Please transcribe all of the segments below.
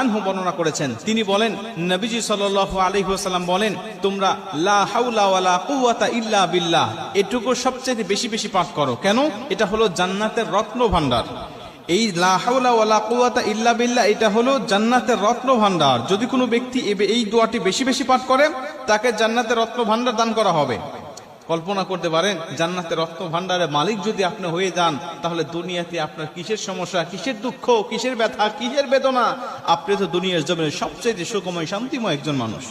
আনহু বর্ণনা করেছেন। তিনি বলেন, নবীজি সাল্লাল্লাহু আলাইহি ওয়াসাল্লাম বলেন, তোমরা কুওয়াতা ইল্লা বিল্লাহ। এটুকু সবচেয়ে বেশি বেশি পাঠ করো। কেন? এটা হলো জান্নাতের রত্ন ভান্ডার এই ইল্লা বিল্লাহ, এটা হলো জান্নাতের রত্ন ভান্ডার যদি কোনো ব্যক্তি এই দোয়াটি বেশি বেশি পাঠ করে, তাকে জান্নাতের রত্ন ভান্ডার দান করা হবে। কল্পনা করতে পারেন জান্নাতের রক্ত ভান্ডারের মালিক যদি আপনি হয়ে যান, তাহলে দুনিয়াতে আপনার কিসের সমস্যা, কিসের দুঃখ, কিসের ব্যথা, কিসের বেদনা? আপনি তো দুনিয়ার জমিনে সবচেয়ে সুখময়, শান্তিময় একজন মানুষ।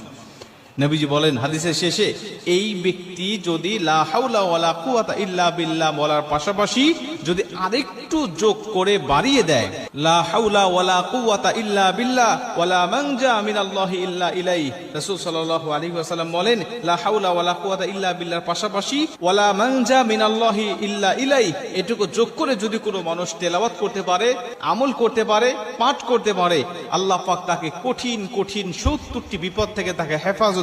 নবীজি বলেন, হাদিসের শেষে এই ব্যক্তি যদি ইল্লা বলার পাশাপাশি যদি আরেকটু যোগ করে বাড়িয়ে দেয় বিল্লাহ ওয়ালা মানজা মিনাল্লাহি ইল্লা ইলাই বলেন ইল্লা বিল্লাহর পাশাপাশি ওয়ালা মানজা ইল্লা ইলাই এটুকু যোগ করে যদি কোনো মানুষ তেলাওয়াত করতে পারে, আমল করতে পারে, পাঠ করতে পারে, আল্লাহ পাক তাকে কঠিন কঠিন সত্তরটি বিপদ থেকে তাকে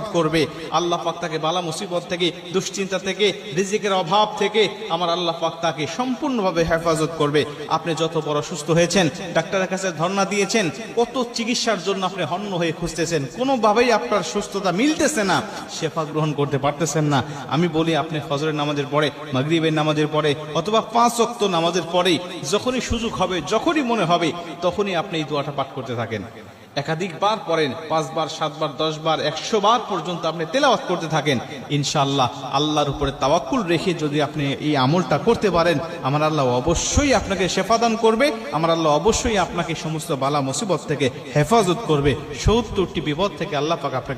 হেফাজত করবে। আল্লাহ পাক তাকে বালা মুসিবত থেকে, দুশ্চিন্তা থেকে, রিজিকের অভাব থেকে আমার আল্লাহ পাক তাকে সম্পূর্ণভাবে হেফাজত করবে। আপনি যত বড় সুস্থ হয়েছেন, ডাক্তারের কাছে ধর্ণা দিয়েছেন, কত চিকিৎসার জন্য আপনি হন্য হয়ে খুঁজতেছেন, কোনোভাবেই আপনার সুস্থতা মিলতেছে না, শেফা গ্রহণ করতে পারতেছেন না। আমি বলি, আপনি ফজরের নামাজের পরে, মাগরিবের নামাজের পরে, অথবা পাঁচ অক্ত নামাজের পরেই, যখনই সুযোগ হবে, যখনই মনে হবে, তখনই আপনি এই দোয়াটা পাঠ করতে থাকেন। একাধিকবার পড়েন, পাঁচবার, সাতবার, দশবার একশো বার পর্যন্ত আপনি তেলাওয়াত করতে থাকেন। ইনশাল্লাহ আল্লাহর উপরে তাওয়াক্কুল রেখে যদি আপনি এই আমলটা করতে পারেন, আমার আল্লাহ অবশ্যই আপনাকে শেফাদান করবে, আমার আল্লাহ অবশ্যই আপনাকে সমস্ত বালা মুসিবত থেকে হেফাজত করবে, সত্তরটি বিপদ থেকে আল্লাহ পাক আপনাকে